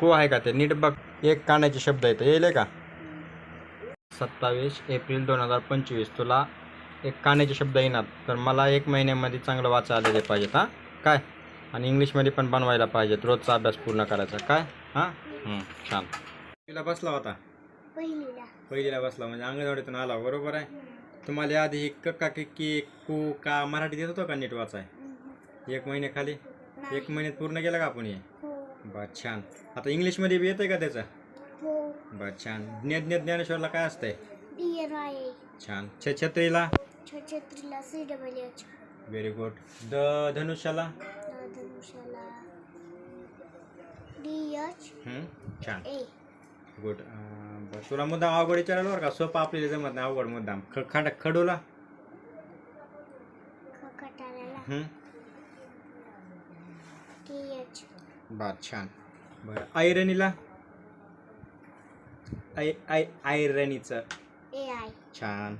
को आहे का ते? नीट बघ. एक कानाचे शब्द आहेत. येईल का? सत्तावीस एप्रिल दोन हजार पंचवीस. तुला एक कानाचे शब्द येणार. तर मला एक महिन्यामध्ये चांगलं वाचा आलेले पाहिजेत हां? काय? आणि इंग्लिशमध्ये पण बनवायला पाहिजेत. रोजचा अभ्यास पूर्ण करायचा. काय? हां? छान. तिला बसला होता? पहिलीला. बसला. म्हणजे अंगणवाडीतून आला. बरोबर आहे? तुम्हाला आधी क का की की कू का मराठी देत होतो का नीट वाचाय? एक महिन्याखाली एक महिन्यात पूर्ण केलं का आपण हे? हो. बर छान. आता इंग्लिशमध्ये बी येतंय का त्याचं? हो. बर छान. ज्ञ ज्ञ ज्ञानेश्वरला काय असतंय? छान. छ छत्रीला? छत्रीला C double H. Very good the धनुष्याला? धनुष्याला. D H. छान. ए. गुड बरं. तुला मुद्दाम अवघड विचारायला बरं का? सोपं आपल्याला जमत नाही. अवघड मुद्दाम. ख खड खडूला? खटाऱ्याला. हं, टी एच. बर छान. बरं आयरनीला? आय आय आयरनीचं. A I. छान.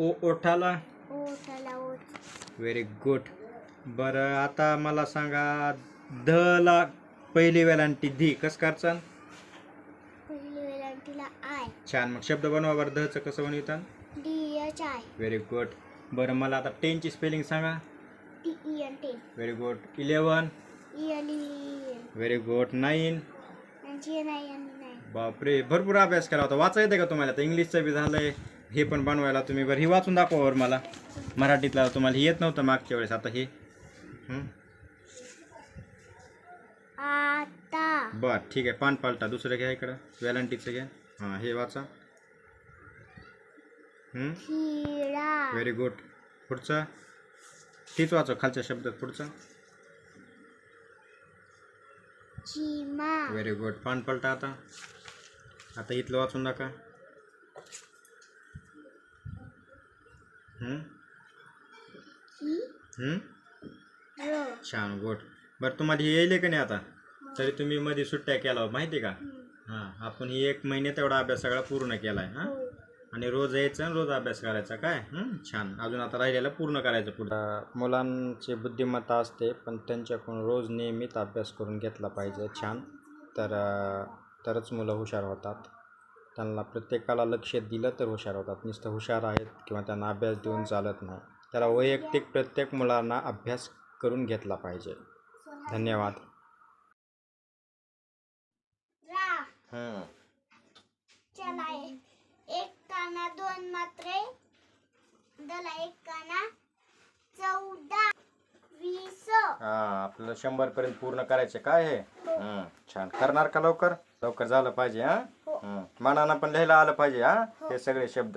ओ ओठाला? ओठाला ओठ. व्हेरी गुड बरं आता मला सांगा धला पहिली वेलांटी धी कस करचाल पहिली वेलांटीला आय. छान मग शब्द बनवा बरं धचं कसं बनवितात D H I. Very good बरं मला आता टेनची स्पेलिंग सांगा. T E N ten very good eleven very good nine बापरे भरपूर अभ्यास केला होता. वाचा येते का तुम्हाला? आता इंग्लिशचं बी झालंय. हे पण बनवायला तुम्ही बरं. हे वाचून दाखवा बरं मला. मराठीतला तुम्हाला हे येत नव्हतं मागच्या वेळेस. आता हे? आता. बर ठीक आहे. पान पालटा. दुसरं घ्या इकडं. वेलांटीचं घ्या. हां हे वाचा. व्हेरी गुड पुढचं. तीच वाचव खालच्या शब्दात पुढचं. चिमा व्हेरी गुड पान पलटा आता. आता इथलं वाचून नका? र. छान गुड बरं तुम्हाला हे येईल का नाही आता? तरी तुम्ही मध्ये सुट्ट्या केला माहिती आहे का? हां आपण ही एक महिने तेवढा अभ्यास सगळा पूर्ण केला आहे हो? आणि रोज यायचं आणि रोज अभ्यास करायचा. काय? छान. अजून आता राहिलेलं पूर्ण करायचं पुढं. मुलांची बुद्धिमत्ता असते पण त्यांच्याकडून रोज नियमित अभ्यास करून घेतला पाहिजे. छान. तर तरच मुलं हुशार होतात. त्यांना प्रत्येकाला लक्ष दिलं तर हुशार होतात. नुसतं हुशार आहेत किंवा त्यांना अभ्यास देऊन चालत नाही. त्याला वैयक्तिक प्रत्येक मुलांना अभ्यास करून घेतला पाहिजे. धन्यवाद. हं. दोन मात्रे. दला एक काना. चौदा वीस. हा आपल्याला शंभर पर्यंत पूर्ण करायचे काय हे? हं, छान. करणार का लवकर? लवकर झालं पाहिजे हा? हो. हं. मनानं पण लिहायला आलं पाहिजे हा. हे सगळे शब्द.